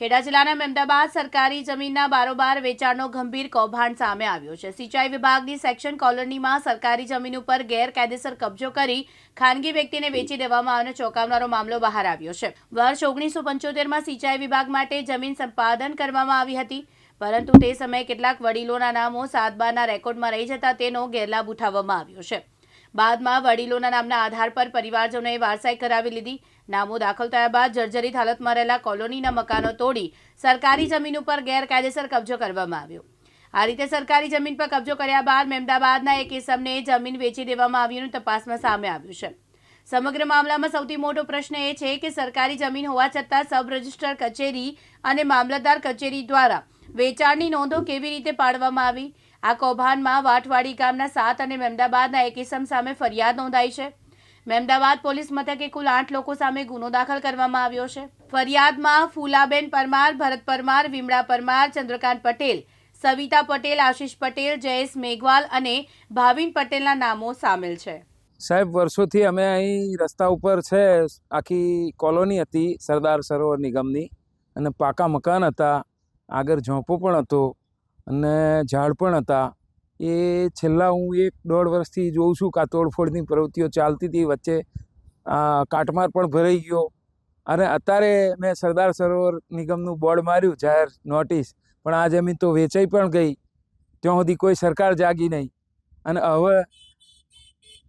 ખેડા જિલ્લાના મહેમદાબાદ સરકારી જમીનના બારોબાર વેચાણનો ગંભીર કૌભાંડ સામે આવ્યો છે. સિંચાઈ વિભાગની સેક્શન કોલોનીમાં સરકારી જમીન ઉપર ગેરકાયદેસર કબજો કરી ખાનગી વ્યક્તિને વેચી દેવામાં આવ્યો ચોંકાવનારો મામલો બહાર આવ્યો છે. વર્ષ ઓગણીસો પંચોતેરમાં સિંચાઈ વિભાગ માટે જમીન સંપાદન કરવામાં આવી હતી, પરંતુ તે સમયે કેટલાક વડીલોના નામો સાતબારના રેકોર્ડમાં રહી જતા તેનો ગેરલાભ ઉઠાવવામાં આવ્યો છે. બાદમાં વડીલોના નામના આધાર પર પરિવારજનોએ વારસાઈ કરાવી લીધી. નામો દાખલ થયા બાદ જર્જરિત હાલતમાં રહેલા કોલોનીના મકાનો તોડી સરકારી જમીન ઉપર ગેરકાયદેસર કબજો કરવામાં આવ્યો. આ રીતે સરકારી જમીન પર કબજો કર્યા બાદ મહેમદાબાદના એક ઇસમને જમીન વેચી દેવામાં આવ્યું તપાસમાં સામે આવ્યું છે. સમગ્ર મામલામાં સૌથી મોટો પ્રશ્ન એ છે કે સરકારી જમીન હોવા છતાં સબ રજિસ્ટર કચેરી અને મામલતદાર કચેરી દ્વારા વેચાણની નોંધો કેવી રીતે પાડવામાં આવી? આ કૌભાંડમાં વાટવાડી ગામના સાત અને મહેમદાબાદના એક ઇસમ સામે ફરિયાદ નોંધાઈ છે. મહેમદાબાદ પોલીસ મથકે કુલ આઠ લોકો સામે ગુનો દાખલ કરવામાં આવ્યો છે. ફરિયાદમાં ફૂલાબેન પરમાર, ભરત પરમાર, વિમળા પરમાર, ચંદ્રકાંત પટેલ, સવિતા પટેલ, આશીષ પટેલ, જયેશ મેઘવાલ અને ભાવિન પટેલના નામો સામેલ છે. સાહેબ, વર્ષોથી અમે અહીં રસ્તા ઉપર છે. આખી કોલોની હતી સરદાર સરોવર નિગમની અને પાકા મકાન હતા. આગળ ઝોંપો પણ હતો. અને ઝાડ પણ હતા. એ છેલ્લા હું એક દોઢ વર્ષથી જોઉં છું કે તોડફોડની પ્રવૃત્તિઓ ચાલતી હતી. વચ્ચે કાટમાર પણ ભરાઈ ગયો. અને અત્યારે મેં સરદાર સરોવર નિગમનું બોર્ડ માર્યું, જાહેર નોટિસ. પણ આ જમીન તો વેચાઈ પણ ગઈ. ત્યાં સુધી કોઈ સરકાર જાગી નહીં. અને હવે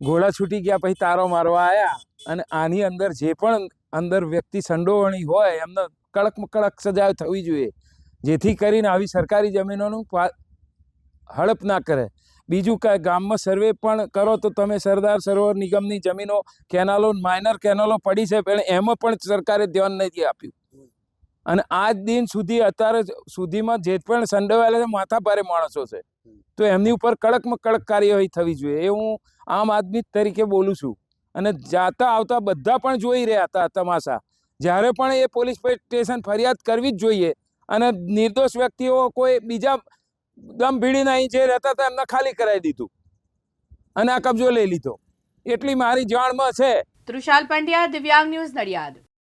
ઘોડા છૂટી ગયા પછી તારો મારવા આવ્યા અને આની અંદર જે પણ અંદર વ્યક્તિ સંડોવણી હોય, એમને કડકમાં કડક સજા થવી જોઈએ. જેથી કરીને આવી સરકારી જમીનોનું હડપ ના કરે. બીજું કાંઈ, ગામમાં સર્વે પણ કરો તો તમે સરદાર સરોવર નિગમની જમીનો, કેનાલો, માઇનર કેનાલો પડી છે, પણ એમાં પણ સરકારે ધ્યાન નથી આપ્યું. અને આજ દિન સુધી અત્યારે સુધીમાં જે પણ સંડોવાયેલા છે માથા ભારે માણસો છે. તો એમની ઉપર કડકમાં કડક કાર્યવાહી થવી જોઈએ. એ હું આમ આદમી તરીકે બોલું છું. અને જાતા આવતા બધા પણ જોઈ રહ્યા હતા તમાશા. જ્યારે પણ એ પોલીસ સ્ટેશન ફરિયાદ કરવી જ જોઈએ અને નિર્દોષ વ્યક્તિઓ કોઈ બીજા દમ ભીડીને અહીં જે રહેતા હતા એમને ખાલી કરાવી દીધું. અને આ કબજો લઈ લીધો. એટલી મારી જાણમાં છે. તૃષાલ પંડ્યા, દિવ્યાંગ ન્યૂઝ નડિયાદ.